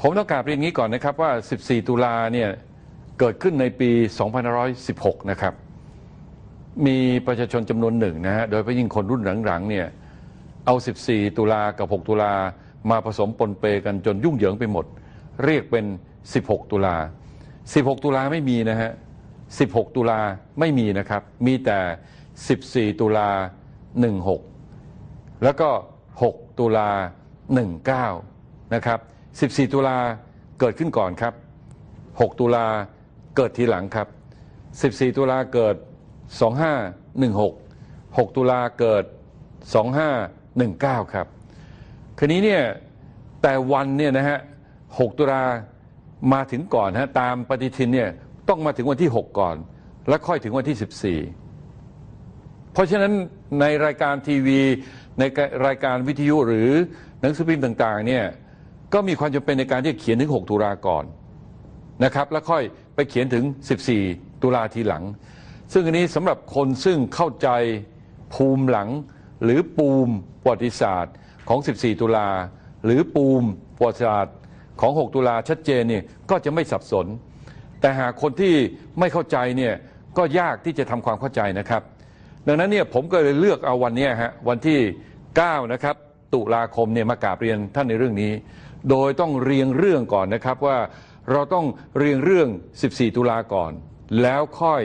ผมต้องกราบเรียนอย่างนี้ก่อนนะครับว่า 14 ตุลาเนี่ยเกิดขึ้นในปี2516 นะครับ มีประชาชนจำนวนหนึ่งนะฮะ โดยเฉพาะยิ่งคนรุ่นหลังๆเนี่ยเอา 14 ตุลากับ 6 ตุลามาผสมปนเปกันจนยุ่งเหยิงไปหมด เรียกเป็น 16 ตุลา 16 ตุลาไม่มีนะฮะ 16 ตุลาไม่มีนะครับ มีแต่ 14 ตุลา 16 แล้วก็ 6 ตุลา 19 นะครับ 14 ตุลาเกิดขึ้นก่อนครับ 6 ตุลาเกิดทีหลังครับ 14 ตุลาเกิด 2516 6 ตุลาเกิด 2519 ครับคืนนี้เนี่ยแต่วันเนี่ยนะฮะ 6 ตุลามาถึงก่อนฮะตามปฏิทินเนี่ยต้องมาถึงวันที่ 6 ก่อน แล้วค่อยถึงวันที่ 14 เพราะฉะนั้นในรายการทีวีในรายการวิทยุหรือหนังสือพิมพ์ต่างๆเนี่ย ก็มีความจำเป็นในการที่จะเขียนถึง 6 ตุลาก่อนนะครับแล้วค่อยไปเขียนถึง 14 ตุลาทีหลัง ซึ่งอันนี้สำหรับคนซึ่งเข้าใจภูมิหลัง หรือปูมประวัติศาสตร์ของ 14 ตุลา หรือปูมประวัติศาสตร์ของ 6 ตุลาชัดเจนเนี่ยก็จะไม่สับสน แต่หากคนที่ไม่เข้าใจเนี่ยก็ยากที่จะทำความเข้าใจนะครับ ดังนั้นเนี่ยผมก็เลยเลือกเอาวันนี้ฮะวันที่ 9 นะครับตุลาคมเนี่ยมากราบเรียนท่านในเรื่องนี้ โดยต้องเรียงเรื่องก่อนนะครับว่าเราต้องเรียงเรื่อง 14 ตุลาก่อน แล้วค่อย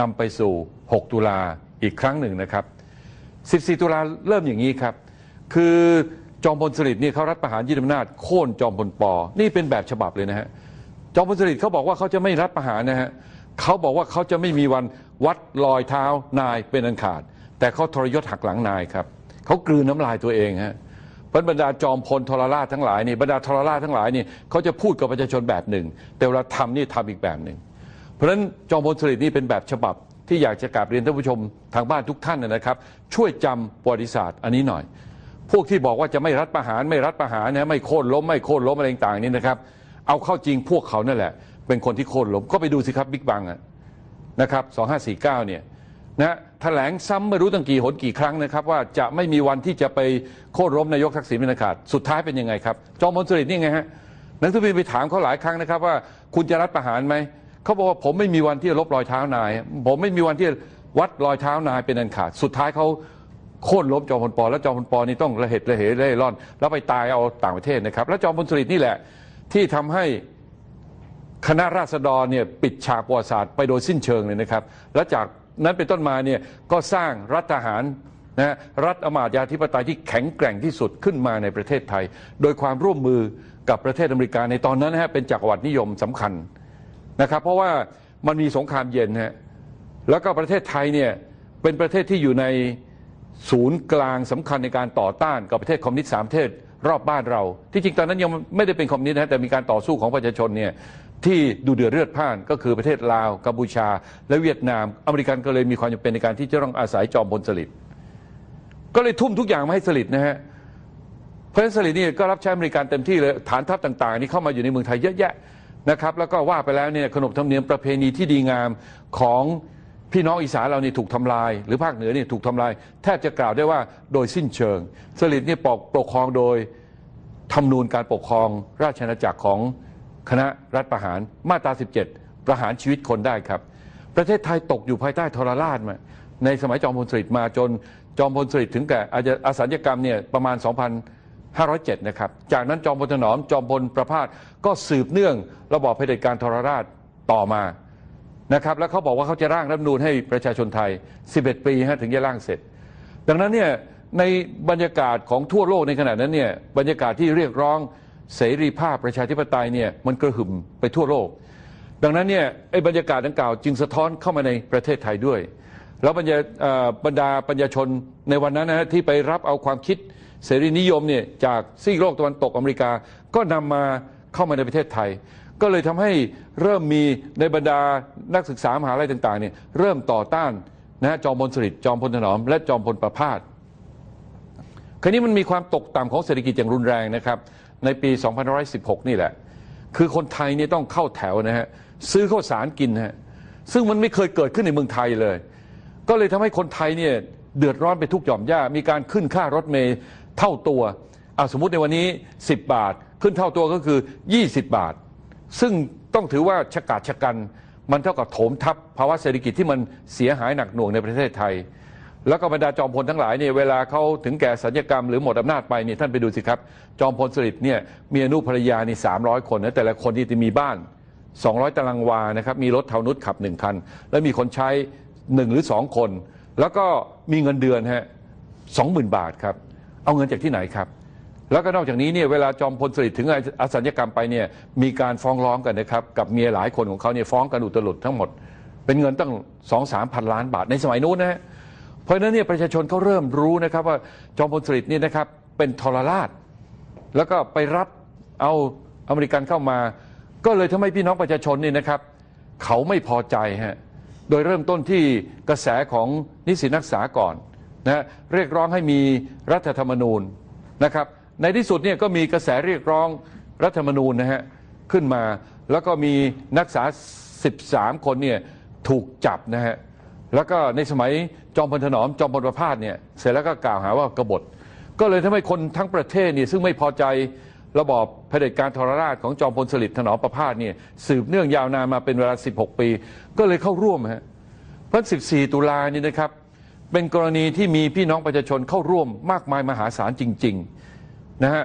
นำไปสู่ 6 ตุลาอีกครั้งหนึ่งนะครับ 14 ตุลาเริ่มอย่างนี้ครับ คือจอมพลสฤษดิ์นี่เขารัฐประหารยึดอำนาจโค่นจอมพลปอ นี่เป็นแบบฉบับเลยนะฮะ จอมพลสฤษดิ์เขาบอกว่าเขาจะไม่รัฐประหารนะฮะเขาบอกว่าเขาจะไม่มีวันวัดรอยเท้านายเป็นอันขาด แต่เขาทรยศหักหลังนายครับเขากลืนน้ำลายตัวเองฮะ พระบรรดาจอมพลทรราชทั้งหลายนี่บรรดาทรราชทั้งหลายนี่เขาจะพูดกับประชาชนแบบหนึ่ง แต่เวลาทำนี่ทำอีกแบบหนึ่ง เพราะฉะนั้นจอมพลสฤษดิ์นี่เป็นแบบฉบับที่อยากจะกราบเรียนท่านผู้ชมทางบ้านทุกท่านนะครับ ช่วยจำประวัติศาสตร์อันนี้หน่อย พวกที่บอกว่าจะไม่รัฐประหารไม่รัฐประหารนะไม่โค่นล้มไม่โค่นล้มอะไรต่างๆนี่นะครับเอาเข้าจริงพวกเขานั่นแหละ เป็นคนที่โค่นล้มก็ไปดูสิครับบิ๊กบังนะครับ2549เนี่ย นะแถลงซ้ำไม่รู้ตั้งกี่หนกี่ครั้งนะครับ ว่าจะไม่มีวันที่จะไปโค่นล้มนายกทักษิณเป็นขาดสุดท้ายเป็นยังไงครับ จอมพลสฤษดิ์นี่ไงฮะนังสือพิมพ์ไปถามเขาหลายครั้งนะครับ ว่าคุณจะรัฐประหารไหมเขาบอกว่าผมไม่มีวันที่จะลบรอยเท้านาย ผมไม่มีวันที่วัดรอยเท้านายเป็นอันขาด สุดท้ายเขาโค่นล้มจอมพลปอแล้วจอมพลปอนี่ต้องระเหตุระเหเร่ร่อน แล้วไปตายเอาต่างประเทศนะครับ แล้วจอมพลสฤษดิ์นี่แหละ ที่ทำให้คณะราษฎรเนี่ยปิดฉากประวัติศาสตร์ไปโดยสิ้นเชิงเลยนะครับ และจาก นั้นเป็นต้นมาเนี่ยก็สร้างรัฐทหารนะรัฐอมาตยาธิปไตยที่แข็งแกร่งที่สุดขึ้นมาในประเทศไทย โดยความร่วมมือกับประเทศอเมริกาในตอนนั้นนะฮะเป็นจักรวรรดินิยมสำคัญนะครับ เพราะว่ามันมีสงครามเย็นฮะแล้วก็ประเทศไทยเนี่ยเป็นประเทศที่อยู่ในศูนย์กลางสำคัญในการต่อต้านกับประเทศคอมมิวนิสต์สามประเทศรอบบ้านเรา ที่จริงตอนนั้นยังไม่ได้เป็นคอมมิวนิสต์นะแต่มีการต่อสู้ของประชาชนเนี่ย ที่ดูเดือดเลือดพ่านก็คือประเทศลาวกัมพูชา และเวียดนาม อเมริกันก็เลยมีความจำเป็นในการที่จะต้องอาศัยจอมพลสฤษดิ์ก็เลยทุ่มทุกอย่างมาให้สฤษดิ์นะฮะเพราะฉะนั้นสฤษดิ์นี่ก็รับใช้อเมริกันเต็มที่เลยฐานทัพต่างๆ นี่เข้ามาอยู่ในเมืองไทยเยอะแยะนะครับแล้วก็ว่าไปแล้วเนี่ยขนบธรรมเนียมประเพณีที่ดีงามของพี่น้องอีสานเรานี่ถูกทำลาย หรือภาคเหนือนี่ถูกทำลาย แทบจะกล่าวได้ว่าโดยสิ้นเชิงสฤษดิ์นี่ปกปกครองโดยธรรมนูญการปกครองราชอาณาจักรของ คณะรัฐประหารมาตรา 17 ประหารชีวิตคนได้ครับ ประเทศไทยตกอยู่ภายใต้ทรราชมาในสมัยจอมพลสฤษดิ์มาจนจอมพลสฤษดิ์ถึงแก่อาสัญญกรรมเนี่ยประมาณ 2,507 นะครับ จากนั้นจอมพลถนอมจอมพลประพาสก็สืบเนื่องระบอบเผด็จการทรราชต่อมานะครับแล้วเขาบอกว่าเขาจะร่างรัฐมนูญให้ประชาชนไทย 11 ปีฮะถึงจะร่างเสร็จ ดังนั้นเนี่ยในบรรยากาศของทั่วโลกในขณะนั้นเนี่ยบรรยากาศที่เรียกร้อง เสรีภาพประชาธิปไตยเนี่ยมันกระหึ่มไปทั่วโลก ดังนั้นเนี่ยไอ้บรรยากาศดังกล่าวจึงสะท้อนเข้ามาในประเทศไทยด้วย แล้วบรรดาบรรดาปัญญาชนในวันนั้นนะที่ไปรับเอาความคิดเสรีนิยมเนี่ยจากซีกโลกตะวันตกอเมริกาก็นำมาเข้ามาในประเทศไทย ก็เลยทำให้เริ่มมีในบรรดานักศึกษามหาลัยต่างๆเนี่ยเริ่มต่อต้านนะจอมพลสฤษดิ์จอมพลถนอม และจอมพลประพาสคราวนี้มันมีความตกต่ำของเศรษฐกิจอย่างรุนแรงนะครับ ในปี2516 นี่แหละ คือคนไทยนี่ต้องเข้าแถวนะฮะซื้อข้าวสารกินฮะซึ่งมันไม่เคยเกิดขึ้นในเมืองไทยเลย ก็เลยทำให้คนไทยเนี่ยเดือดร้อนไปทุกหย่อมย่ามีการขึ้นค่ารถเมย์เท่าตัวเอาสมมติในวันนี้ 10 บาท ขึ้นเท่าตัวก็คือ 20 บาท ซึ่งต้องถือว่าชะกาจชะกัน มันเท่ากับโถมทับภาวะเศรษฐกิจที่มันเสียหายหนักหน่วงในประเทศไทย แล้วก็บรรดาจอมพลทั้งหลายเนี่ยเวลาเขาถึงแก่สัญญกรรมหรือหมดอำนาจไปเนี่ยท่านไปดูสิครับ จอมพลสฤษดิ์เนี่ยมีอนุภรรยานี่300คนนะแต่ละคนที่จะมีบ้าน 200 ตารางวานะครับมีรถเทานุษขับหนึ่งคัน แล้วมีคนใช้หนึ่งหรือสองคน แล้วก็มีเงินเดือนฮะสองหมื่นบาทครับ เอาเงินจากที่ไหนครับ แล้วก็นอกจากนี้เนี่ยเวลาจอมพลสฤษดิ์ถึงอสัญญกรรมไปเนี่ยมีการฟ้องร้องกันนะครับกับเมียหลายคนของเขาเนี่ยฟ้องกันอุตลุดทั้งหมด เป็นเงินตั้งสองสามพันล้านบาทในสมัยนู้นนะฮะ เพราะฉะนั้นเนี่ยประชาชนเขาเริ่มรู้นะครับว่าจอมพลสฤษดิ์นี่นะครับเป็นทรราช แล้วก็ไปรับเอาอเมริกันเข้ามา ก็เลยทำให้พี่น้องประชาชนนี่นะครับ เขาไม่พอใจฮะโดยเริ่มต้นที่กระแสของนิสิตนักศึกษาก่อนนะเรียกร้องให้มีรัฐธรรมนูญนะครับในที่สุดเนี่ยก็มีกระแสเรียกร้องรัฐธรรมนูญนะฮะขึ้นมาแล้วก็มีนักศึกษา 13 คนเนี่ยถูกจับนะฮะแล้วก็ในสมัย จอมพลถนอมจอมพลประพาสเนี่ยเสร็จแล้วก็กล่าวหาว่ากบฏ ก็เลยทำให้คนทั้งประเทศเนี่ยซึ่งไม่พอใจระบอบเผด็จการทรราชของจอมพลสฤษดิ์ถนอมประพาสเนี่ยสืบเนื่องยาวนานมาเป็นเวลา 16 ปี ก็เลยเข้าร่วมฮะเพราะ14 ตุลานี่นะครับ เป็นกรณีที่มีพี่น้องประชาชนเข้าร่วมมากมายมหาศาลจริงๆนะฮะ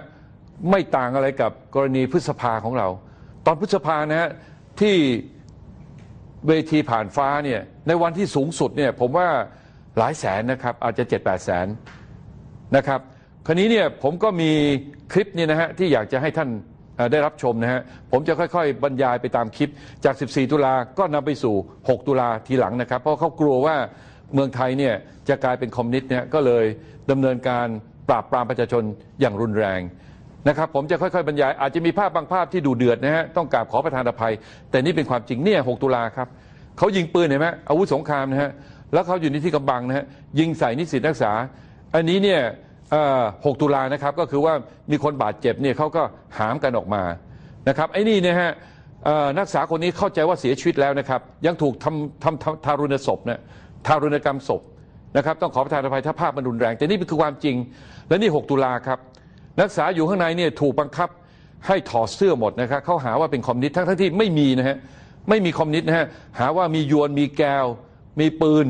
ไม่ต่างอะไรกับกรณีพฤษภาของเรา ตอนพฤษภานะฮะที่เวทีผ่านฟ้าเนี่ยในวันที่สูงสุดเนี่ยผมว่า หลายแสนนะครับอาจจะ7 8แสนนะครับคราวนี้เนี่ยผมก็มีคลิปนี่นะฮะที่อยากจะให้ท่านได้รับชมนะฮะผมจะค่อยๆ บรรยายไปตามคลิปจาก 14 ตุลาก็นำไปสู่ 6 ตุลาทีหลังนะครับ เพราะเขากลัวว่าเมืองไทยเนี่ยจะกลายเป็นคอมมิวนิสต์เนี่ยก็เลยดำเนินการปราบปรามประชาชนอย่างรุนแรงนะครับผมจะค่อยๆ บรรยายอาจจะมีภาพบางภาพที่ดูเดือดนะฮะต้องกราบขอประทานอภัย แต่นี่เป็นความจริงเนี่ย 6 ตุลาครับเขายิงปืนเห็นไหมอาวุธสงครามนะฮะ แล้วเขาอยู่ในที่กำบังนะฮะยิงใส่นิสิตนักศึกษา อันนี้เนี่ยเอ่อ6ตุลานะครับก็คือว่ามีคนบาดเจ็บเนี่ยเขาก็หามกันออกมานะครับไอ้นี่เนี่ยฮะนักศึกษาคนนี้เข้าใจว่าเสียชีวิตแล้วนะครับ ยังถูกทำทำทำทารุณศพนะทารุณกรรมศพนะครับต้องขอประทานอภัยถ้าภาพมันรุนแรง แต่นี่คือความจริง และนี่ 6 ตุลาครับ นักศึกษาอยู่ข้างในเนี่ยถูกบังคับให้ถอดเสื้อหมดนะครับเขาหาว่าเป็นคอมมิวนิสต์ทั้งทั้งที่ไม่มีนะฮะไม่มีคอมมิวนิสต์นะฮะหาว่ามียวนมีแก้ว มีปืน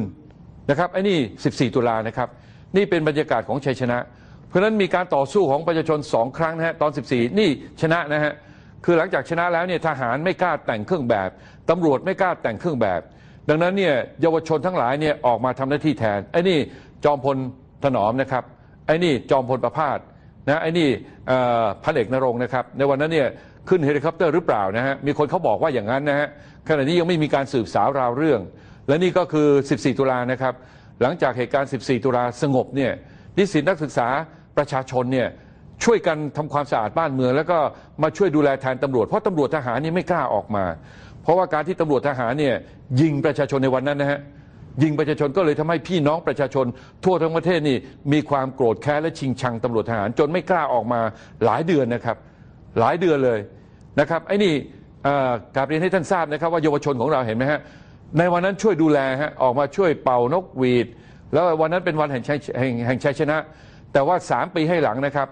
นะครับไอ้นี่ 14 ตุลานะครับ นี่เป็นบรรยากาศของชัยชนะ เพราะฉะนั้นมีการต่อสู้ของประชาชนสองครั้งนะฮะตอน 14 นี่ชนะนะฮะคือหลังจากชนะแล้วเนี่ยทหารไม่กล้าแต่งเครื่องแบบตำรวจไม่กล้าแต่งเครื่องแบบ ดังนั้นเนี่ยเยาวชนทั้งหลายเนี่ยออกมาทำหน้าที่แทนไอ้นี่จอมพลถนอมนะครับไอ้นี่จอมพลประพาสนะไอ้นี่พันเอกนรงนะครับ ในวันนั้นเนี่ยขึ้นเฮลิคอปเตอร์หรือเปล่านะฮะมีคนเขาบอกว่าอย่างนั้นนะฮะขณะนี้ยังไม่มีการสืบสาวราวเรื่อง และนี่ก็คือ 14 ตุลานะครับ หลังจากเหตุการณ์ 14 ตุลาสงบเนี่ยนิสิตนักศึกษาประชาชนเนี่ยช่วยกันทำความสะอาดบ้านเมือง แล้วก็มาช่วยดูแลแทนตำรวจ เพราะตำรวจทหารนี่ไม่กล้าออกมา เพราะว่าการที่ตำรวจทหารเนี่ยยิงประชาชนในวันนั้นนะฮะยิงประชาชนก็เลยทำให้พี่น้องประชาชน ทั่วทั้งประเทศนี่มีความโกรธแค้นและชิงชังตำรวจทหาร จนไม่กล้าออกมาหลายเดือนนะครับ หลายเดือนเลยนะครับไอ้นี่กาบเรียนให้ท่านทราบนะครับว่าเยาวชนของเราเห็นไหมฮะ ในวันนั้นช่วยดูแลฮะออกมาช่วยเป่านกหวีด แล้ววันนั้นเป็นวันแห่งชัยแห่งแห่งชัยชนะ แต่ว่า 3 ปีให้หลังนะครับ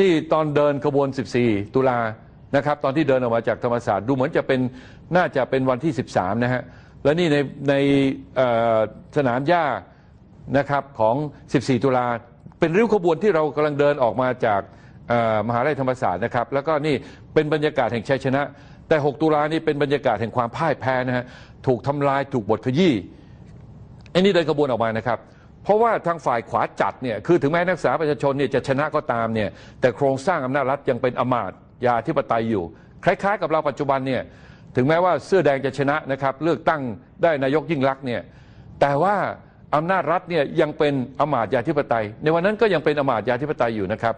นี่ตอนเดินขบวน 14 ตุลานะครับ ตอนที่เดินออกมาจากธรรมศาสตร์ดูเหมือนจะเป็นน่าจะเป็นวันที่ 13 นะฮะและนี่ในในสนามหญ้านะครับของ 14 ตุลาเป็นริ้วขบวนที่เรากำลังเดินออกมาจากมหาวิทยาลัยธรรมศาสตร์นะครับ แล้วก็นี่เป็นบรรยากาศแห่งชัยชนะ แต่ 6 ตุลานี่เป็นบรรยากาศแห่งความพ่ายแพ้นะฮะ ถูกทำลายถูกบทขยี้ไอ้นี่เดินขบวนออกมานะครับ เพราะว่าทางฝ่ายขวาจัดเนี่ยคือถึงแม้นักศึกษาประชาชนเนี่ยจะชนะก็ตามเนี่ยแต่โครงสร้างอำนาจรัฐยังเป็นอมาตย์ยาธิปไตยอยู่ คล้ายๆ กับเราปัจจุบันเนี่ยถึงแม้ว่าเสื้อแดงจะชนะนะครับเลือกตั้งได้นายกยิ่งรักษณ์เนี่ยแต่ว่าอำนาจรัฐเนี่ยยังเป็นอมาตย์ยาธิปไตย ในวันนั้นก็ยังเป็นอมาตย์ยาธิปไตยอยู่นะครับ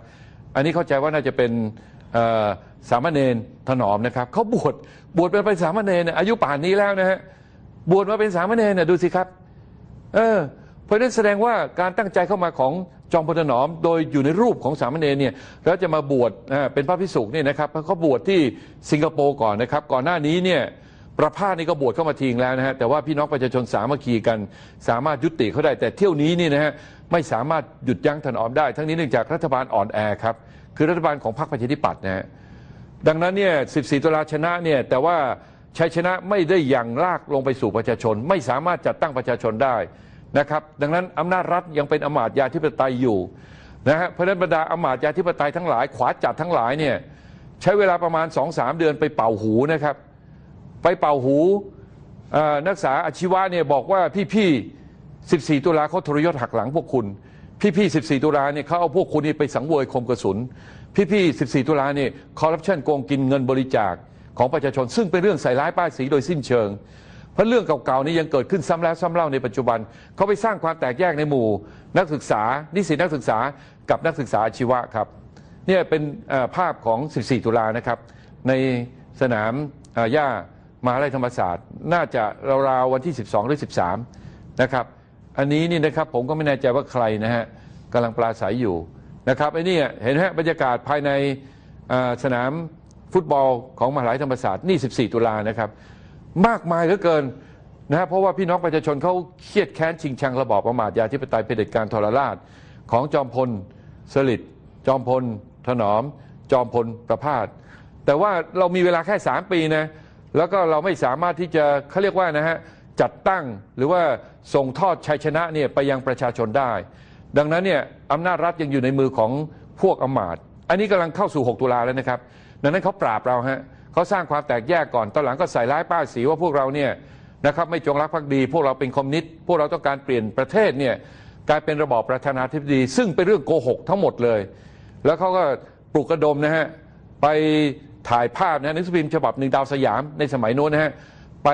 อันนี้เข้าใจว่าน่าจะเป็นเอ่อ สามเณรถนอมนะครับเขาบวชบวชเป็นสามเณรอายุป่านนี้แล้วนะฮะบวชมาเป็นสามเณรนี่ยดูสิครับ เออเพราะนั้นแสดงว่าการตั้งใจเข้ามาของจอมพลถนอม โดยอยู่ในรูปของสามเณรเนี่ยแล้วจะมาบวชเป็นพระพิสุเนี่ยนะครับเขาบวชที่สิงคโปร์ก่อนนะครับ ก่อนหน้านี้เนี่ยประพาสนี่ก็บวชเข้ามาทิ้งแล้วนะฮะแต่ว่าพี่น้องประชาชนสามัคคีกัน สามารถยุติเขาได้แต่เที่ยวนี้นี่นะฮะไม่สามารถหยุดยั้งถนอมได้ ทั้งนี้เนื่องจากรัฐบาลอ่อนแอครับคือรัฐบาลของพรรคประชาธิปัตย์นะฮะ ดังนั้นเนี่ย 14 ตุลาชนะเนี่ยแต่ว่าชัยชนะไม่ได้อย่างลากลงไปสู่ประชาชน ไม่สามารถจัดตั้งประชาชนได้นะครับดังนั้นอำนาจรัฐยังเป็นอำมาตย์ยาธิปไตยอยู่นะฮะเพราะนั้นบรรดาอำมาตย์ยาธิปไตยทั้งหลาย ขวาจัดทั้งหลายเนี่ยใช้เวลาประมาณ 2-3 เดือนไปเป่าหูนะครับ ไปเป่าหูนักศึกษาอาชีวะเนี่ยบอกว่าพี่ๆ 14 ตุลาเขาทรยศหักหลังพวกคุณ พี่ๆ 14 ตุลาเนี่ยเขาเอาพวกคุณนี่ไปสังเวยคมกระสุน พี่ๆ 14 ตุลาเนี่ยคอร์รัปชันโกงกินเงินบริจาคของประชาชน ซึ่งเป็นเรื่องใส่ร้ายป้ายสีโดยสิ้นเชิง เพราะเรื่องเก่าๆนี้ยังเกิดขึ้นซ้ำแล้วซ้ำเล่าในปัจจุบันเขาไปสร้างความแตกแยกในหมู่ นักศึกษา นิสิตนักศึกษากับนักศึกษาอาชีวะครับเนี่ยเป็นภาพของ 14 ตุลานะครับ ในสนามเอ่อย่ามหาลัยธรรมศาสตร์ น่าจะราวๆวันที่ 12 หรือ 13 นะครับ อันนี้นี่นะครับผมก็ไม่แน่ใจว่าใครนะฮะกำลังปราศัยอยู่ นะครับไอ้นี่เห็นไหมบรรยากาศภายในสนามฟุตบอลของมหาลัยธรรมศาสตร์นี่ 14 ตุลานะครับ มากมายเหลือเกินนะฮะเพราะว่าพี่น้องประชาชนเขาเครียดแค้นชิงชังระบอบประมาทยาธิปไตยเผด็จการทรราช ของจอมพลสฤษดิ์จอมพล ถนอม จอมพลประพาสแต่ว่าเรามีเวลาแค่ 3 ปีนะแล้วก็เราไม่สามารถที่จะเขาเรียกว่านะฮะจัดตั้งหรือว่าส่งทอดชัยชนะเนี่ยไปยังประชาชนได้ ดังนั้นเนี่ยอำนาจรัฐยังอยู่ในมือของพวกอมาตย์อันนี้กำลังเข้าสู่ 6 ตุลาแล้วนะครับ ดังนั้นเขาปราบเราฮะเขาสร้างความแตกแยกก่อนตอนหลังก็ใส่ร้ายป้ายสีว่าพวกเราเนี่ยนะครับไม่จงรักภักดี พวกเราเป็นคอมมิวนิสต์พวกเราต้องการเปลี่ยนประเทศเนี่ยกลายเป็นระบอบประธานาธิบดี ซึ่งเป็นเรื่องโกหกทั้งหมดเลย แล้วเขาก็ปลุกกระดมนะฮะไปถ่ายภาพนะหนังสือพิมพ์ฉบับหนึ่งดาวสยามในสมัยโน้นนะฮะไป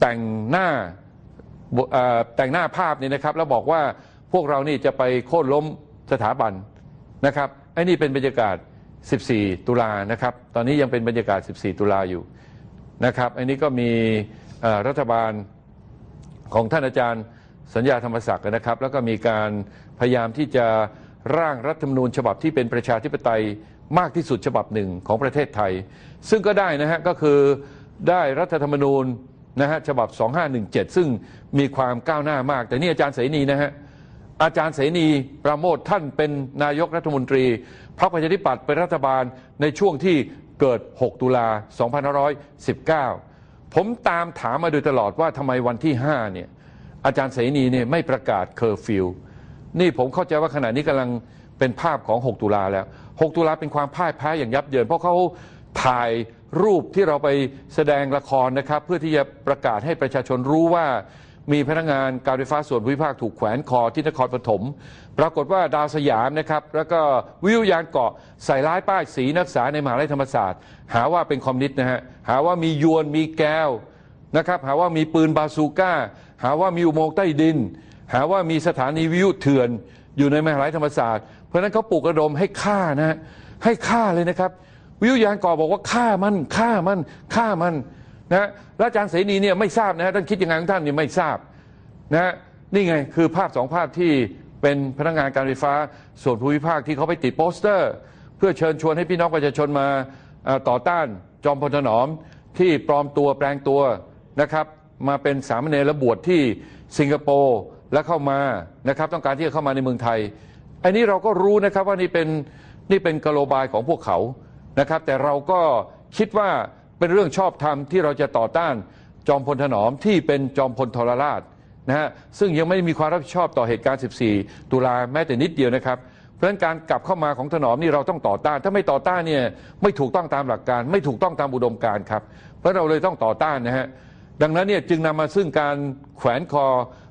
แต่งหน้าแต่งหน้าภาพนี่นะครับ แล้วบอกว่า พวกเรานี่จะไปโค่นล้มสถาบันนะครับไอ้นี่เป็นบรรยากาศ 14 ตุลานะครับ ตอนนี้ยังเป็นบรรยากาศ 14 ตุลาอยู่นะครับอันนี้ก็มีรัฐบาลของท่านอาจารย์สัญญาธรรมศักดิ์นะครับ แล้วก็มีการพยายามที่จะร่างรัฐธรรมนูญฉบับที่เป็นประชาธิปไตยมากที่สุดฉบับหนึ่งของประเทศไทย ซึ่งก็ได้นะฮะก็คือได้รัฐธรรมนูญนะฮะฉบับ 2517 ซึ่งมีความก้าวหน้ามาก แต่นี่อาจารย์เสนีนะฮะ อาจารย์เสนีประโมทท่านเป็นนายกรัฐมนตรีพรรคประชาธิปัตย์เป็นรัฐบาลในช่วงที่เกิด 6 ตุลา 2519 ผมตามถามมาโดยตลอดว่าทำไมวันที่ 5 เนี่ย อาจารย์เสนีเนี่ยไม่ประกาศเคอร์ฟิวนี่ผมเข้าใจว่าขณะนี้กำลังเป็นภาพของ 6 ตุลาแล้ว 6 ตุลาเป็นความพ่ายแพ้อย่างยับเยิน เพราะเขาถ่ายรูปที่เราไปแสดงละครนะครับ เพื่อที่จะประกาศให้ประชาชนรู้ว่า มีพนักงานการไฟฟ้าส่วนภูมิภาคถูกแขวนคอที่นครปฐมปรากฏว่าดาวสยามนะครับแล้วก็วิวยานเกาะใส่ร้ายป้ายสีนักศึกษาในมหาวิทยาลัยธรรมศาสตร์ หาว่าเป็นคอมมิวนิสต์นะฮะหาว่ามียวนมีแก้วนะครับหาว่ามีปืนบาซูก้า หาว่ามีอุโมงค์ใต้ดิน หาว่ามีสถานีวิทยุเถื่อนอยู่ในมหาวิทยาลัยธรรมศาสตร์ เพราะนั้นเขาปลุกระดมให้ฆ่านะฮะให้ฆ่าเลยนะครับ วิทยุยานก่อบอกว่าฆ่ามันฆ่ามันฆ่ามัน นะฮะแล้วอาจารย์เสนีเนี่ยไม่ทราบนะฮะท่านคิดยังไงของท่านเนี่ยไม่ทราบนะฮะนี่ไงคือภาพสองภาพที่เป็นพนักงานการไฟฟ้าส่วนภูมิภาคที่เขาไปติดโปสเตอร์ เพื่อเชิญชวนให้พี่น้องประชาชนมาต่อต้านจอมพลถนอมที่ปลอมตัวแปลงตัวนะครับ มาเป็นสามเณรและบวชที่สิงคโปร์และเข้ามานะครับ ต้องการที่จะเข้ามาในเมืองไทย อันนี้เราก็รู้นะครับว่านี่เป็นนี่เป็นกโลบายของพวกเขานะครับ แต่เราก็คิดว่า เป็นเรื่องชอบธรรมที่เราจะต่อต้านจอมพลถนอมที่เป็นจอมพลทรราชนะฮะซึ่งยังไม่ได้มีความรับผิดชอบต่อเหตุการณ์ 14 ตุลาแม้แต่นิดเดียวนะครับ เพราะฉะนั้นการกลับเข้ามาของถนอมนี่เราต้องต่อต้าน ถ้าไม่ต่อต้านเนี่ยไม่ถูกต้องตามหลักการ ไม่ถูกต้องตามอุดมการครับ เพราะเราเลยต้องต่อต้านนะฮะดังนั้นเนี่ยจึงนำมาซึ่งการแขวนคอ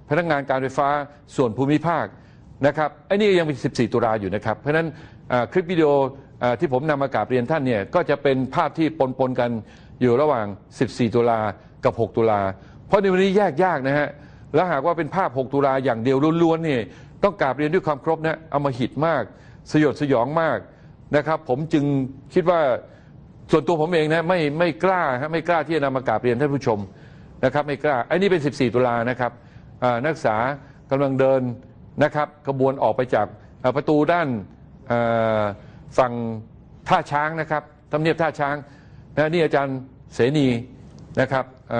พนักงานการไฟฟ้าส่วนภูมิภาคนะครับไอ้นี่ยังเป็น14 ตุลาอยู่นะครับ เพราะฉะนั้นคลิปวิดีโอ ที่ผมนำมากราบเรียนท่านเนี่ยก็จะเป็นภาพที่ปนๆกันอยู่ระหว่าง 14 ตุลากับ 6 ตุลา เพราะในวันนี้แยกยากนะฮะ แล้วหากว่าเป็นภาพ 6 ตุลาอย่างเดียวล้วนๆเนี่ยต้องกราบเรียนด้วยความครบนะเอามาหิตมาก สยดสยองมากนะครับ ผมจึงคิดว่าส่วนตัวผมเองนะไม่ไม่กล้าฮะไม่กล้าที่จะนำมากราบเรียนท่านผู้ชมนะครับไม่กล้าไอ้นี่เป็น 14 ตุลานะครับนักศึกษากำลังเดินนะครับขบวนออกไปจากประตูด้านอ ฝั่งท่าช้างนะครับทำเนียบท่าช้างนะนี่อาจารย์เสนีนะครับอ,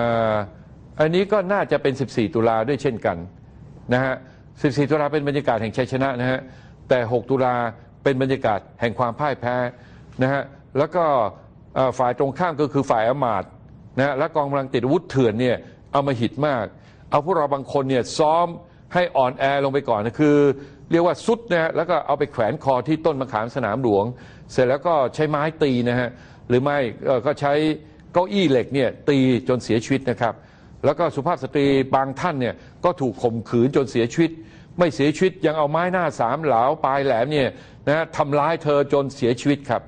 อันนี้ก็น่าจะเป็น 14 ตุลาด้วยเช่นกันนะฮะ 14 ตุลาเป็นบรรยากาศแห่งชัยชนะนะฮะ แต่ 6 ตุลาเป็นบรรยากาศแห่งความพ่ายแพ้นะฮะ แล้วก็ฝ่ายตรงข้ามก็คือฝ่ายอมาตย์นะฮะ และกองกำลังติดอาวุธเถื่อนเนี่ยเอามาหิดมาก เอาพวกเราบางคนเนี่ยซ้อมให้อ่อนแอลงไปก่อนนะคือ เรียกว่าสุดนะฮะแล้วก็เอาไปแขวนคอที่ต้นมะขามสนามหลวง เสร็จแล้วก็ใช้ไม้ตีนะฮะหรือไม่ก็ใช้เก้าอี้เหล็กเนี่ยตีจนเสียชีวิตนะครับ แล้วก็สุภาพสตรีบางท่านเนี่ยก็ถูกข่มขืนจนเสียชีวิต ไม่เสียชีวิตยังเอาไม้หน้าสามเหลาปลายแหลมเนี่ยนะฮะทำร้ายเธอจนเสียชีวิตครับ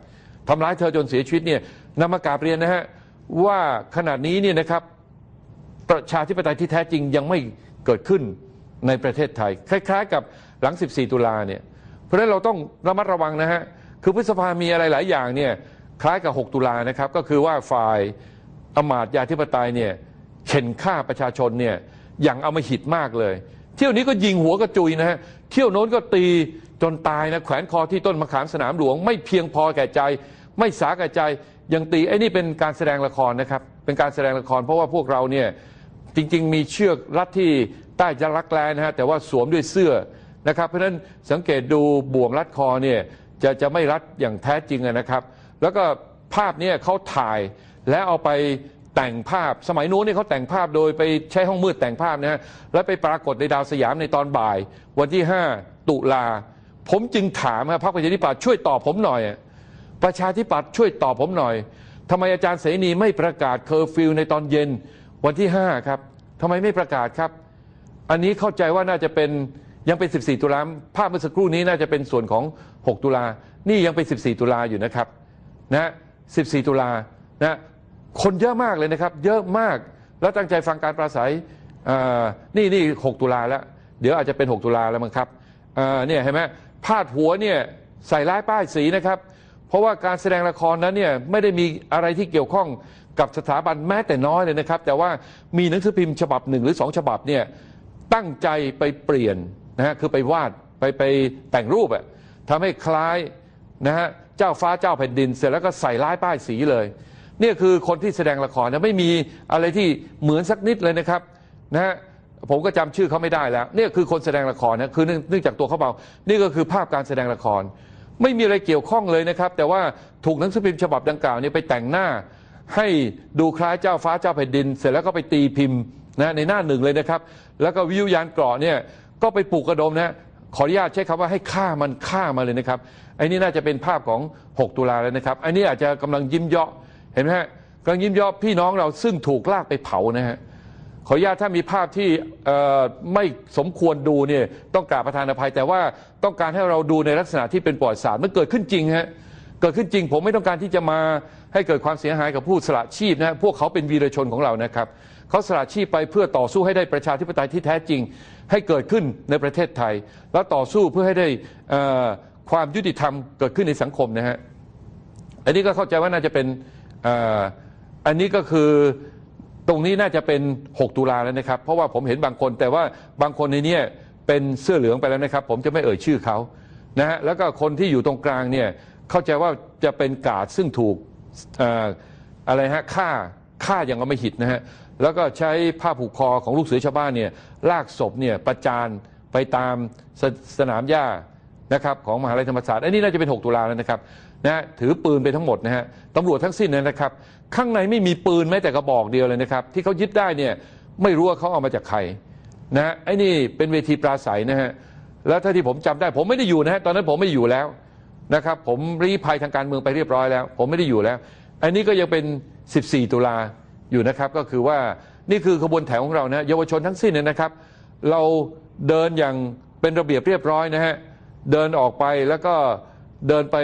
ทำร้ายเธอจนเสียชีวิตเนี่ยนำมากราบเรียนนะฮะว่าขณะนี้เนี่ยนะครับประชาธิปไตยที่แท้จริงยังไม่เกิดขึ้นในประเทศไทย คล้าย ๆ กับ หลัง 14 ตุลาเนี่ยเพราะฉะนั้นเราต้องระมัดระวังนะฮะคือพฤษภามีอะไรหลายอย่างเนี่ยคล้ายกับ 6 ตุลานะครับก็คือว่าฝ่ายอมาตยาธิปไตยเนี่ยเข็นฆ่าประชาชนเนี่ยอย่างเอามาหิดมากเลย เที่ยวนี้ก็ยิงหัวกระจุยนะฮะเที่ยวโน้นก็ตีจนตายนะแขวนคอที่ต้นมะขามสนามหลวง ไม่เพียงพอแก่ใจ ไม่สาแก่ใจยังตีไอ้นี่เป็นการแสดงละครนะครับเป็นการแสดงละครเพราะว่าพวกเราเนี่ยจริง ๆ มีเชือกรัดที่ใต้จะรักแร้นะฮะแต่ว่าสวมด้วยเสื้อ นะครับ เพราะฉะนั้นสังเกตดูบ่วงรัดคอเนี่ยจะจะไม่รัดอย่างแท้จริงนะครับ แล้วก็ภาพเนี่ยเขาถ่ายแล้วเอาไปแต่งภาพสมัยนู้นเนี่ยเขาแต่งภาพโดยไปใช้ห้องมืดแต่งภาพนะฮะแล้วไปปรากฏในดาวสยามในตอนบ่าย วันที่ 5 ตุลา ผมจึงถามครับพรรคประชาธิปัตย์ช่วยตอบผมหน่อย ประชาธิปัตย์ช่วยตอบผมหน่อยทำไมอาจารย์เสนีไม่ประกาศเคอร์ฟิวในตอนเย็นวันที่ 5 ครับทำไมไม่ประกาศครับ อันนี้เข้าใจว่าน่าจะเป็น ยังเป็น 14 ตุลาภาพเมื่อสักครู่นี้น่าจะเป็นส่วนของ 6 ตุลา นี่ยังเป็น 14 ตุลาอยู่นะครับนะ14 ตุลานะคนเยอะมากเลยนะครับ เยอะมากแล้วตั้งใจฟังการปราศัยอ่านี่นี่ 6 ตุลาแล้ว เดี๋ยวอาจจะเป็น 6 ตุลาแล้วมั้งครับอ่าเนี่ยเห็นไหมพาดหัวเนี่ยใส่ร้ายป้ายสีนะครับ เพราะว่าการแสดงละครนั้นเนี่ยไม่ได้มีอะไรที่เกี่ยวข้องกับสถาบันแม้แต่น้อยเลยนะครับ แต่ว่ามีหนังสือพิมพ์ฉบับหนึ่งหรือสองฉบับเนี่ยตั้งใจไปเปลี่ยน นะฮะคือไปวาดไปไปแต่งรูปอะทำให้คล้ายนะฮะเจ้าฟ้าเจ้าแผ่นดินเสร็จแล้วก็ใส่ร้ายป้ายสีเลยเนี่ยคือคนที่แสดงละครนะไม่มีอะไรที่เหมือนสักนิดเลยนะครับนะฮะผมก็จำชื่อเขาไม่ได้แล้วเนี่ยคือคนแสดงละครนะคือเนื่อเนื่องจากตัวเขาเบานี่ก็คือภาพการแสดงละคร ไม่มีอะไรเกี่ยวข้องเลยนะครับ แต่ว่าถูกหนังสือพิมพ์ฉบับดังกล่าวเนี่ยไปแต่งหน้า ให้ดูคล้ายเจ้าฟ้าเจ้าแผ่นดิน เสร็จแล้วก็ไปตีพิมพ์นะในหน้าหนึ่งเลยนะครับ แล้วก็วิวยานเกราะเนี่ย ก็ไปปลูกกระดมนะขออนุญาตใช้คำว่าให้ฆ่ามันฆ่ามาเลยนะครับไอ้นี่น่าจะเป็นภาพของ 6 ตุลาแล้วนะครับไอ้นี่อาจจะกำลังยิ้มเยาะเห็นไหมฮะกำลังยิ้มเยาะพี่น้องเราซึ่งถูกลากไปเผานะฮะขออนุญาตถ้ามีภาพที่ไม่สมควรดูเนี่ยต้องกราบประธานอภัย แต่ว่าต้องการให้เราดูในลักษณะที่เป็นประวัติศารมันเกิดขึ้นจริงฮะเกิดขึ้นจริง ผมไม่ต้องการที่จะมาให้เกิดความเสียหายกับผู้สละชีพนะพวกเขาเป็นวีรชนของเรานะครับเขาสละชีพไปเพื่อต่อสู้ให้ได้ประชาธิปไตยที่แท้จริง ให้เกิดขึ้นในประเทศไทย แล้วต่อสู้เพื่อให้ได้ความยุติธรรมเกิดขึ้นในสังคมนะฮะอันนี้ก็เข้าใจว่าน่าจะเป็นอ,อันนี้ก็คือตรงนี้น่าจะเป็น 6 ตุลาแล้วนะครับ เพราะว่าผมเห็นบางคน แต่ว่าบางคนในนี้เป็นเสื้อเหลืองไปแล้วนะครับ ผมจะไม่เอ่ยชื่อเขานะฮะแล้วก็คนที่อยู่ตรงกลางเนี่ยเข้าใจว่าจะเป็นกาดซึ่งถูกออะไรฮะฆ่า ฆ่าอย่างเอาไม่หิดนะฮะแล้วก็ใช้ผ้าผูกคอของลูกเสือชาวบ้านเนี่ยลากศพเนี่ยประจานไปตามสสนามหญ้านะครับของมหาลัยธรรมศาสตร์อันนี้น่าจะเป็น 6 ตุลาแล้วนะครับนะถือปืนไปทั้งหมดนะฮะตำรวจทั้งสิ้นนะครับ ข้างในไม่มีปืนแม้แต่กระบอกเดียวเลยนะครับ ที่เขายึดได้เนี่ยไม่รู้ว่าเขาเอามาจากใครนะฮะไอ้นี่เป็นเวทีปราศัยนะฮะแล้วถ้าที่ผมจำได้ ผมไม่ได้อยู่นะฮะตอนนั้นผมไม่อยู่แล้วนะครับ ผมรีภัยทางการเมืองไปเรียบร้อยแล้ว ผมไม่ได้อยู่แล้ว อันนี้ก็ยังเป็น 14 ตุลาอยู่นะครับก็คือว่านี่คือขบวนแถวของเรานะเยาวชนทั้งสิ้นเนี่ยนะครับ เราเดินอย่างเป็นระเบียบเรียบร้อยนะฮะเดินออกไปแล้วก็เดินไป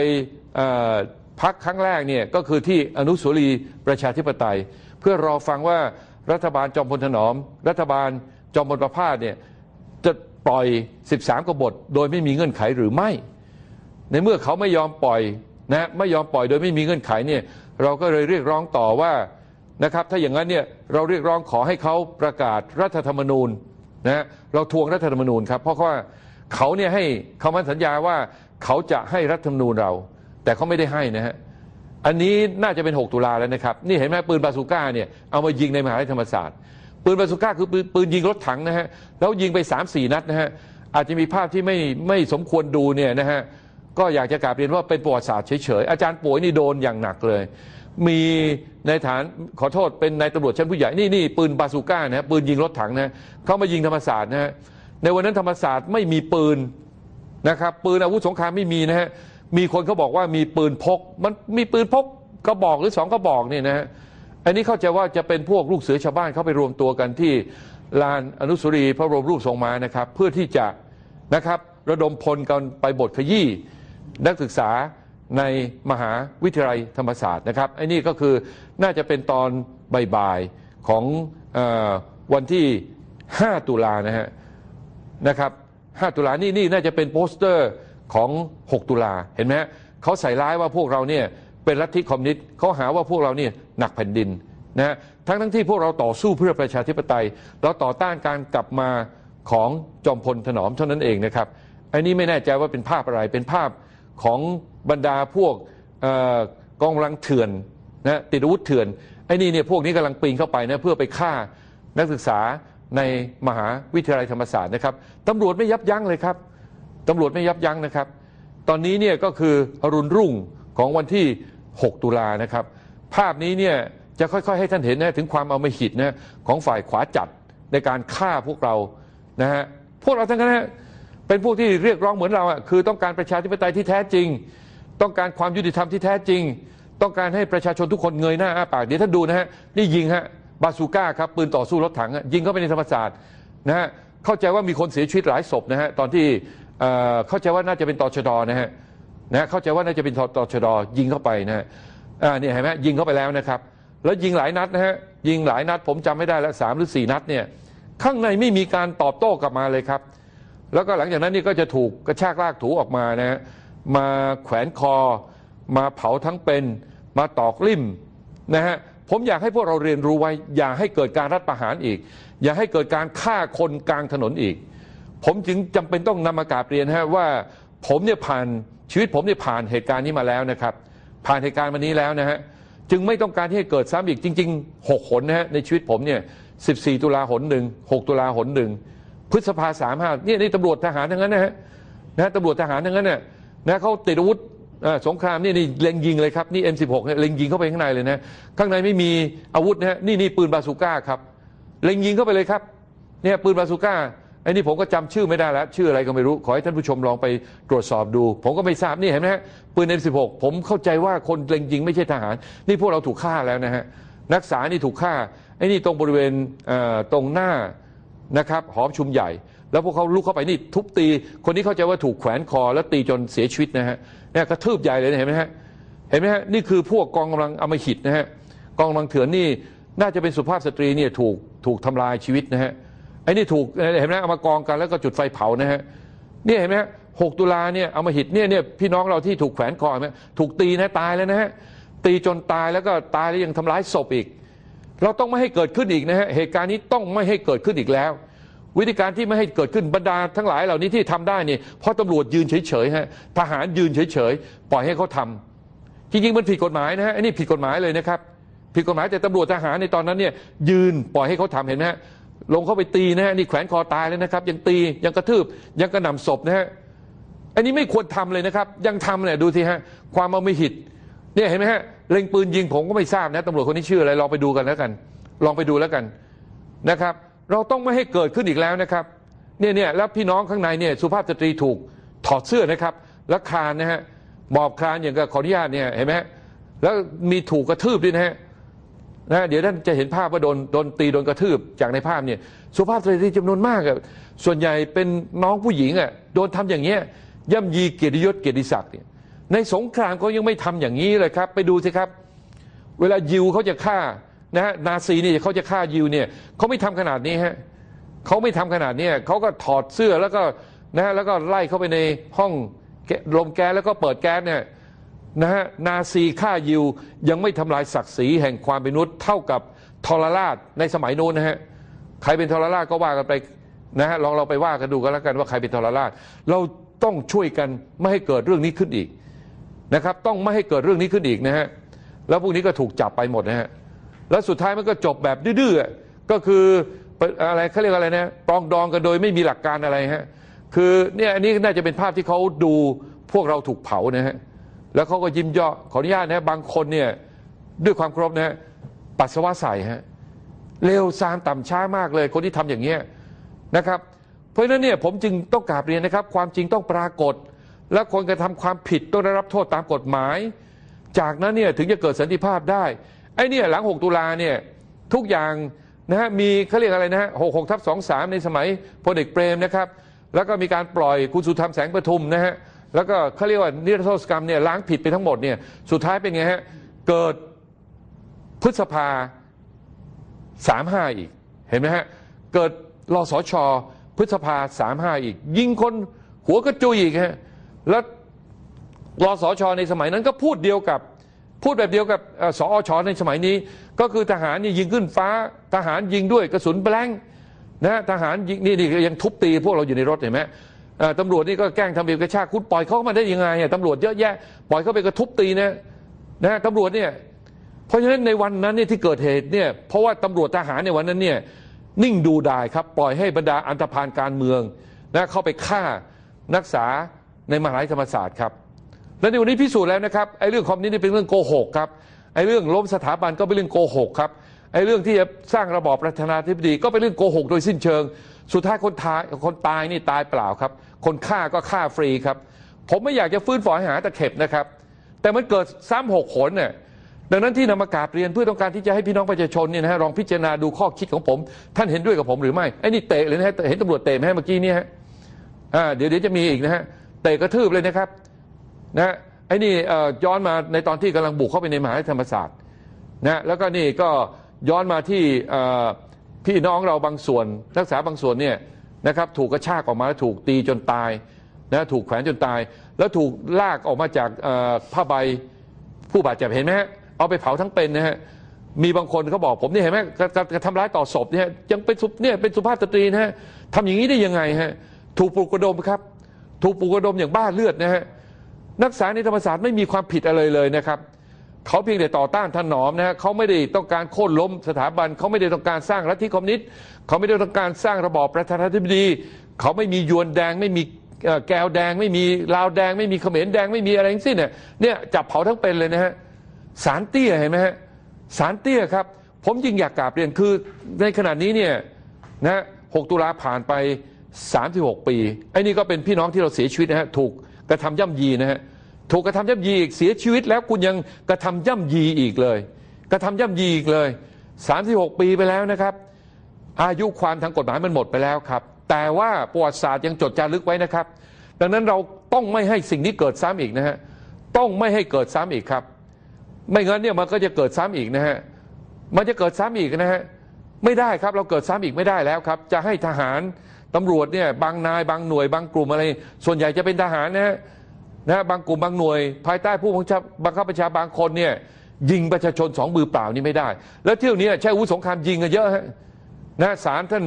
พักครั้งแรกเนี่ยก็คือที่อนุสาวรีย์ประชาธิปไตย เพื่อรอฟังว่ารัฐบาลจอมพลถนอม รัฐบาลจอมพลประภาสเนี่ยจะปล่อย 13 กบฏโดยไม่มีเงื่อนไขหรือไม่ ในเมื่อเขาไม่ยอมปล่อย นะไม่ยอมปล่อยโดยไม่มีเงื่อนไขเนี่ยเราก็เลยเรียกร้องต่อว่านะครับถ้าอย่างนั้นเนี่ยเราเรียกร้องขอให้เขาประกาศรัฐธรรมนูญนะเราทวงรัฐธรรมนูญครับเพราะว่าเขาเนี่ยให้คำมั่นสัญญาว่าเขาจะให้รัฐธรรมนูญเรา แต่เขาไม่ได้ให้นะฮะอันนี้น่าจะเป็น 6 ตุลาแล้วนะครับ นี่เห็นไหมปืนบาซูก้าเนี่ยเอามายิงในมหาวิทยาลัยธรรมศาสตร์ ปืนบาซูก้าคือปืนปืนยิงรถถังนะฮะแล้วยิงไป 3 4 นัดนะฮะอาจจะมีภาพที่ไม่ไม่สมควรดูเนี่ยนะฮะ ก็อยากจะกราบเรียนว่าเป็นประวัติศาสตร์เฉยๆอาจารย์ป่วยนี่โดนอย่างหนักเลย มีในฐานขอโทษเป็นนายตำรวจชั้นผู้ใหญ่นี่นี่ปืนบาซูก้านะฮะปืนยิงรถถังนะเขามายิงธรรมศาสตร์นะฮะในวันนั้นธรรมศาสตร์ไม่มีปืนนะครับปืนอาวุธสงครามไม่มีนะฮะมีคนเขาบอกว่ามีปืนพก มันมีปืนพกกระบอกหรือสองกระบอกเนี่ยนะฮะอันนี้เข้าใจว่าจะเป็นพวกลูกเสือชาวบ้านเขาไปรวมตัวกันที่ลานอนุสรีพระบรมรูปทรงม้านะครับ เพื่อที่จะนะครับระดมพลกันไปบทขยี้ นักศึกษาในมหาวิทยาลัยธรรมศาสตร์นะครับไอ้นี่ก็คือน่าจะเป็นตอนบ่ายๆของออวันที่ 5 ตุลานะฮะนะครับ 5 ตุลานี่นี่น่าจะเป็นโปสเตอร์ของ 6 ตุลาเห็นไหมฮะเขาใส่ร้ายว่าพวกเราเนี่ยเป็นลัทธิคอมมิวนิสต์เขาหาว่าพวกเราเนี่ยหนักแผ่นดินนะฮะทั้งทั้งที่พวกเราต่อสู้เพื่อประชาธิปไตย เราต่อต้านการกลับมาของจอมพลถนอมเท่านั้นเองนะครับอันนี้ไม่แน่ใจว่าเป็นภาพอะไรเป็นภาพ ของบรรดาพวกอกองกำลังเถื่อนนะติดอาวุธเถื่อนไอ้นี่เนี่ยพวกนี้กำลังปีนเข้าไปนะเพื่อไปฆ่านักศึกษาในมหาวิทยาลัยธรรมศาสตร์นะครับตำรวจไม่ยับยั้งเลยครับตำรวจไม่ยับยั้งนะครับ ตอนนี้เนี่ยก็คืออรุณรุ่งของวันที่ 6 ตุลานะครับ ภาพนี้เนี่ยจะค่อยๆ ให้ท่านเห็นนะถึงความเอาไม่หิดนะของฝ่ายขวาจัดในการฆ่าพวกเรานะฮะพวกเราทั้งนั้นนะ เป็นพวกที่เรียกร้องเหมือนเราอะคือต้องการประชาธิปไตยที่แท้จริง ต้องการความยุติธรรมที่แท้จริง ต้องการให้ประชาชนทุกคนเงยหน้าอ้าปากเดี๋ยวท่านดูนะฮะนี่ยิงฮะบาซูก้าครับปืนต่อสู้รถถังยิงเข้าไปในธรรมศาสตร์นะฮะเข้าใจว่ามีคนเสียชีวิตหลายศพนะฮะตอนที่เข้าใจว่าน่าจะเป็นตชดนะฮะนะเข้าใจว่าน่าจะเป็นตชดยิงเข้าไปนะฮะอ่าเนี่ยเห็นไหมยิงเข้าไปแล้วนะครับ แล้วยิงหลายนัดนะฮะยิงหลายนัดผมจำไม่ได้แล้วสามหรือสี่นัดเนี่ยข้างในไม่มีการตอบโต้กลับมาเลยครับ แล้วก็หลังจากนั้นนี่ก็จะถูกกระชากลากถูออกมานะฮะมาแขวนคอ มาเผาทั้งเป็น มาตอกลิ่มนะฮะผมอยากให้พวกเราเรียนรู้ไว้ อย่าให้เกิดการรัฐประหารอีก อย่าให้เกิดการฆ่าคนกลางถนนอีก ผมจึงจำเป็นต้องนำมากาบเรียนฮะว่าผมเนี่ยผ่านชีวิตผมเนี่ยผ่านเหตุการณ์นี้มาแล้วนะครับ ผ่านเหตุการณ์มานี้แล้วนะฮะจึงไม่ต้องการที่ให้เกิดซ้ำอีกจริงๆหกหนนะฮะในชีวิตผมเนี่ย 14 ตุลาหนหนึ่ง6ตุลาหนหนึ่ง พฤษภาสามห้าเนี่ยนี่ตำรวจทหารทั้งนั้นนะฮะนะตำรวจทหารทั้งนั้นเนี่ยนะเขาติดอาวุธสงครามนี่นี่เล็งยิงเลยครับนี่ M16 เนี่ยเล็งยิงเข้าไปข้างในเลยนะข้างในไม่มีอาวุธนะฮะนี่นี่ปืนบาซูก้าครับเล็งยิงเข้าไปเลยครับเนี่ยปืนบาซูก้าไอ้นี่ผมก็จำชื่อไม่ได้แล้ว ชื่ออะไรก็ไม่รู้ ขอให้ท่านผู้ชมลองไปตรวจสอบดู ผมก็ไม่ทราบนี่เห็นไหมฮะปืน M16 ผมเข้าใจว่าคนเล็งยิงไม่ใช่ทหาร นี่พวกเราถูกฆ่าแล้วนะฮะนักศึกษานี่ถูกฆ่าไอ้นี่ตรงบริเวณตรงหน้า นะครับหอประชุมใหญ่ แล้วพวกเขาลุกเข้าไปนี่ทุบตี คนนี้เข้าใจว่าถูกแขวนคอแล้วตีจนเสียชีวิตนะฮะเนี่ยกระทืบใหญ่เลยเห็นไหมฮะเห็นไหมฮะนี่คือพวกกองกำลังอมหิตนะฮะกองกำลังเถื่อนนี่น่าจะเป็นสุภาพสตรีเนี่ยถูกถูกทำลายชีวิตนะฮะไอ้นี่ถูกเห็นไหมเอามากองกันแล้วก็จุดไฟเผานะฮะเนี่ยเห็นไหมฮะหกตุลาเนี่ยเอามาหิตเนี่ยเนี่ยพี่น้องเราที่ถูกแขวนคอเห็นไหมถูกตีนะตายแล้วนะฮะตีจนตายแล้วก็ตายแล้วยังทำร้ายศพอีก เราต้องไม่ให้เกิดขึ้นอีกนะฮะเหตุการณ์นี้ต้องไม่ให้เกิดขึ้นอีกแล้ว วิธีการที่ไม่ให้เกิดขึ้นบรรดาทั้งหลายเหล่านี้ที่ทำได้เนี่ยเพราะตำรวจยืนเฉยๆฮะทหารยืนเฉยๆปล่อยให้เขาทำจริงๆมันผิดกฎหมายนะฮะอันนี้ผิดกฎหมายเลยนะครับผิดกฎหมายแต่ตำรวจทหารในตอนนั้นเนี่ยยืนปล่อยให้เขาทำเห็นไหมฮะลงเข้าไปตีนะฮะนี่แขวนคอตายเลยนะครับ ยังตียังกระทืบยังกระหน่ำศพนะฮะอันนี้ไม่ควรทำเลยนะครับ ยังทำเนี่ยดูสิฮะความเอาไม่หิด เนี่ยเห็นไหมฮะเล็งปืนยิงผมก็ไม่ทราบนะตำรวจคนนี้ชื่ออะไรลองไปดูกันแล้วกัน ลองไปดูแล้วกันนะครับ เราต้องไม่ให้เกิดขึ้นอีกแล้วนะครับเนี่ยเนี่ยแล้วพี่น้องข้างในเนี่ยสุภาพสตรีถูกถอดเสื้อนะครับ แล้วคานนะฮะหมอบคานอย่างกับขออนุญาตเนี่ยเห็นไหมฮะแล้วมีถูกกระทืบด้วยนะฮะนะเดี๋ยวท่านจะเห็นภาพว่าโดนโดนตีโดนกระทืบจากในภาพเนี่ยสุภาพสตรีจำนวนมากอะส่วนใหญ่เป็นน้องผู้หญิงอะโดนทำอย่างเงี้ยย่ำยีเกียรติยศเกียรติศักดิ์เนี่ย ในสงครามเขายังไม่ทำอย่างนี้เลยครับ ไปดูสิครับ เวลายิวเขาจะฆ่านะฮะนาซีนี่เขาจะฆ่ายิวเนี่ยเขาไม่ทำขนาดนี้ฮะเขาไม่ทำขนาดนี้เขาก็ถอดเสื้อแล้วก็นะฮะแล้วก็ไล่เข้าไปในห้องลมแก๊สแล้วก็เปิดแก๊สเนี่ยนะฮะนาซีฆ่ายิวยังไม่ทำลายศักดิ์ศรีแห่งความเป็นมนุษย์เท่ากับทรราชในสมัยนู้นนะฮะใครเป็นทรราชก็ว่ากันไปนะฮะลองเราไปว่ากันดูกันแล้วกันว่าใครเป็นทรราช เราต้องช่วยกันไม่ให้เกิดเรื่องนี้ขึ้นอีก นะครับ ต้องไม่ให้เกิดเรื่องนี้ขึ้นอีกนะฮะแล้วพวกนี้ก็ถูกจับไปหมดนะฮะแล้วสุดท้ายมันก็จบแบบดื้อๆก็คืออะไรเขาเรียกอะไรนะปรองดองกันโดยไม่มีหลักการอะไรฮะคือเนี่ยอันนี้น่าจะเป็นภาพที่เขาดูพวกเราถูกเผานะฮะแล้วเขาก็ยิ้มเยาะขออนุญาตนะบางคนเนี่ยด้วยความเคารพนะฮะปัสสาวะใส่ฮะเร็วซามต่ำช้ามากเลย คนที่ทำอย่างเงี้ยนะครับ เพราะฉะนั้นเนี่ยผมจึงต้องกราบเรียนนะครับ ความจริงต้องปรากฏ และคนกระทำความผิดต้องได้รับโทษตามกฎหมาย จากนั้นเนี่ยถึงจะเกิดสันติภาพได้ ไอ้เนี่ยหลัง 6 ตุลาเนี่ยทุกอย่างนะฮะมีเขาเรียกอะไรนะฮะหกหกทับสองสามในสมัยพลเอกเปรมนะครับ แล้วก็มีการปล่อยคุณสุธรรมแสงประทุมนะฮะแล้วก็เขาเรียกว่านิรโทษกรรมเนี่ยล้างผิดไปทั้งหมดเนี่ยสุดท้ายเป็นไงฮะเกิดพฤษภาสามห้าอีกเห็นไหมฮะเกิดรอสชพฤษภาสามห้าอีก ยิงคนหัวกระจุยอีกฮะ แล้วรอสชในสมัยนั้นก็พูดเดียวกับ พูดแบบเดียวกับเอ่อสอชในสมัยนี้ ก็คือทหารนี่ยิงขึ้นฟ้า ทหารยิงด้วยกระสุนแบงนะทหารยิงนี่นี่ยังทุบตีพวกเราอยู่ในรถเห็นไหมตำรวจนี่ก็แกล้งทำเบียกระชากคุณปล่อยเข้ามาได้ยังไงอะตำรวจเยอะแยะปล่อยเขาไปกระทุบตีนะนะฮะตำรวจเนี่ยเพราะฉะนั้นในวันนั้นเนี่ยที่เกิดเหตุเนี่ยเพราะว่าตำรวจทหารในวันนั้นเนี่ยนิ่งดูดายครับปล่อยให้บรรดาอันธพาลการเมืองนะเข้าไปฆ่านักศึกษา ในมหาวิทยาลัยธรรมศาสตร์ครับและในวันนี้พิสูจน์แล้วนะครับไอ้เรื่องคอมนิสต์นี่เป็นเรื่องโกหกครับไอ้เรื่องล้มสถาบันก็เป็นเรื่องโกหกครับไอ้เรื่องที่จะสร้างระบอบประธานาธิบดีก็เป็นเรื่องโกหกโดยสิ้นเชิง สุดท้ายคนตายคนตายนี่ตายเปล่าครับ คนฆ่าก็ฆ่าฟรีครับ ผมไม่อยากจะฟื้นฝอยหาตะเข็บนะครับ แต่มันเกิดซ้ำหกขนเนี่ยดังนั้นที่นำมากาบเรียนเพื่อต้องการที่จะให้พี่น้องประชาชนเนี่ยนะฮะลองพิจารณาดูข้อคิดของผม ท่านเห็นด้วยกับผมหรือไม่ไอ้นี่เตะเลยนะฮะเห็นตำรวจเตะไหมเมื่อกี้เนี่ยฮะอ่าเดี๋ยวเดี๋ยวจะมีอีกนะฮะ ตะกระทืบเลยนะครับนะไอ้นี่ย้อนมาในตอนที่กำลังบุกเข้าไปในมหาวิทยาลัยธรรมศาสตร์นะแล้วก็นี่ก็ย้อนมาที่พี่น้องเราบางส่วน นักศึกษาบางส่วนเนี่ยนะครับถูกกระชากออกมาแล้วถูกตีจนตายนะถูกแขวนจนตาย แล้วถูกลากออกมาจากผ้าใบผู้บาดเจ็บเห็นไหมฮะเอาไปเผาทั้งเป็นนะฮะมีบางคนเขาบอกผมนี่เห็นไหมกระกรทำร้ายต่อศพเนี่ยยังเป็นสุเนี่ยเป็นสุภาพสตรีนะฮะทำอย่างนี้ได้ยังไงฮะถูกปลุกระดมครับ ถูกปลุกระดมอย่างบ้าเลือดนะฮะนักศึกษาในธรรมศาสตร์ไม่มีความผิดอะไรเลยนะครับเขาเพียงแต่ต่อต้านถนอมนะฮะเขาไม่ได้ต้องการโค่นล้มสถาบันเขาไม่ได้ต้องการสร้างรัฐธิคอมมิวนิสต์เขาไม่ได้ต้องการสร้างระบอบประธานาธิบดีเขาไม่มียวนแดงไม่มีแก้วแดง ไม่มีลาวแดง ไม่มีเขมรแดงไม่มีอะไรทั้งสิ้นเนี่ยเนี่ยจับเผาทั้งเป็นเลยนะฮะสารเตี้ยเห็นไหมฮะสารเตี้ยครับ ผมยิ่งอยากกราบเรียนคือในขณะนี้เนี่ยนะ6ตุลาผ่านไป 36 ปี ไอ้นี่ก็เป็นพี่น้องที่เราเสียชีวิตนะฮะถูกกระทำย่ำยีนะฮะถูกกระทำย่ำยีอีกเสียชีวิตแล้วคุณยังกระทำย่ำยีอีกเลย กระทำย่ำยีอีกเลย 36 ปีไปแล้วนะครับ อายุความทางกฎหมายมันหมดไปแล้วครับ แต่ว่าประวัติศาสตร์ยังจดจารึกไว้นะครับ ดังนั้นเราต้องไม่ให้สิ่งนี้เกิดซ้ำอีกนะฮะต้องไม่ให้เกิดซ้ำอีกครับ ไม่งั้นเนี่ยมันก็จะเกิดซ้ำอีกนะฮะมันจะเกิดซ้ำอีกนะฮะไม่ได้ครับเราเกิดซ้ำอีกไม่ได้แล้วครับ จะให้ทหาร ตำรวจเนี่ยบางนายบางหน่วยบางกลุ่มอะไร ส่วนใหญ่จะเป็นทหารนะนะบางกลุ่มบางหน่วย ภายใต้ผู้บังคับบังคับบัญชาบางคนเนี่ยยิงประชาชนสองมือเปล่านี่ไม่ได้ แล้วเที่ยวนี้ใช้อาวุธสงครามยิงกันเยอะฮะนะศาลท่าน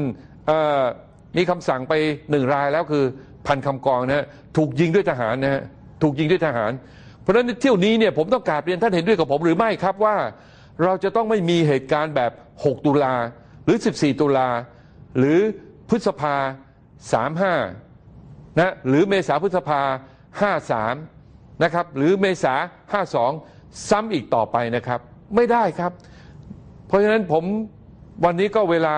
มีคำสั่งไปหนึ่งรายแล้วคือพันคำกองนะถูกยิงด้วยทหารนะฮะถูกยิงด้วยทหาร เพราะฉะนั้นเที่ยวนี้เนี่ยผมต้องกราบเรียนท่านเห็นด้วยกับผมหรือไม่ครับว่าเราจะต้องไม่มีเหตุการณ์แบบ 6 ตุลาหรือ 14 ตุลาหรือ พฤษภา 35นะหรือเมษาพฤษภา 53นะครับหรือเมษา 52 ซ้ำอีกต่อไปนะครับ ไม่ได้ครับ เพราะฉะนั้นผมวันนี้ก็เวลา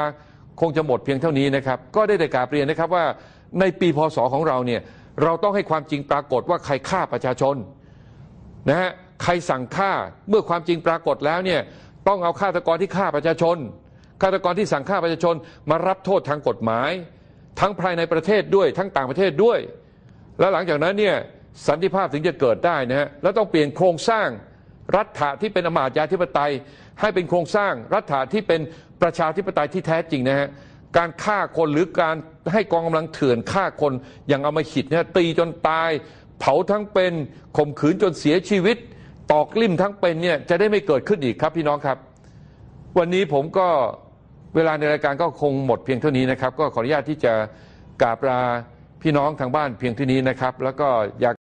คงจะหมดเพียงเท่านี้นะครับ ก็ได้แต่กาบเรียนนะครับว่าในปีพศของเราเนี่ยเราต้องให้ความจริงปรากฏว่าใครฆ่าประชาชนนะฮะใครสั่งฆ่าเมื่อความจริงปรากฏแล้วเนี่ยต้องเอาฆาตกรที่ฆ่าประชาชน ฆาตกรที่สั่งฆ่าประชาชนมารับโทษทางกฎหมาย ทั้งภายในประเทศด้วยทั้งต่างประเทศด้วย แล้วหลังจากนั้นเนี่ยสันติภาพถึงจะเกิดได้นะฮะแล้วต้องเปลี่ยนโครงสร้างรัฐะที่เป็นอมาตยาธิปไตย ให้เป็นโครงสร้างรัฐะที่เป็นประชาธิปไตยที่แท้จริงนะฮะการฆ่าคนหรือการให้กองกำลังเถื่อนฆ่าคนอย่างเอามาขิดเนี่ยตีจนตาย เผาทั้งเป็นข่มขืนจนเสียชีวิต ตอกลิ่มทั้งเป็นเนี่ยจะได้ไม่เกิดขึ้นอีกครับพี่น้องครับ วันนี้ผมก็ เวลาในรายการก็คงหมดเพียงเท่านี้นะครับ ก็ขออนุญาตที่จะกราบลาพี่น้องทางบ้านเพียงเท่านี้นะครับ แล้วก็อยาก